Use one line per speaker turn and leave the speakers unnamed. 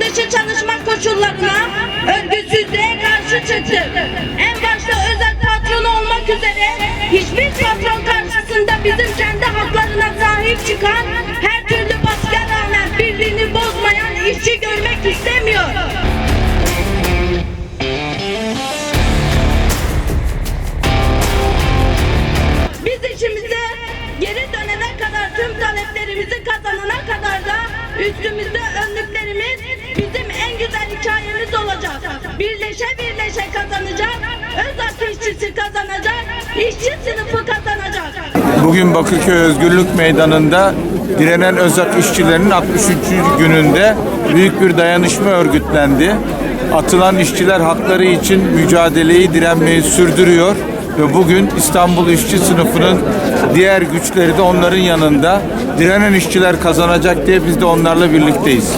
dışı çalışma koşullarına, örgütsüzlüğe karşı çıktı. En başta özel patron olmak üzere hiçbir patron karşısında bizim kendi haklarına sahip çıkan, her türlü baskıya rağmen birliğini bozmayan işçi görmek istemiyor. Üstümüzde önlüklerimiz bizim en güzel hikayemiz olacak. Birleşe birleşe kazanacak, özak işçisi kazanacak, işçi sınıfı kazanacak.
Bugün Bakırköy Özgürlük Meydanı'nda direnen Özak işçilerinin 63. gününde büyük bir dayanışma örgütlendi. Atılan işçiler hakları için mücadeleyi, direnmeyi sürdürüyor ve bugün İstanbul işçi sınıfının diğer güçleri de onların yanında. Direnen işçiler kazanacak diye biz de onlarla birlikteyiz.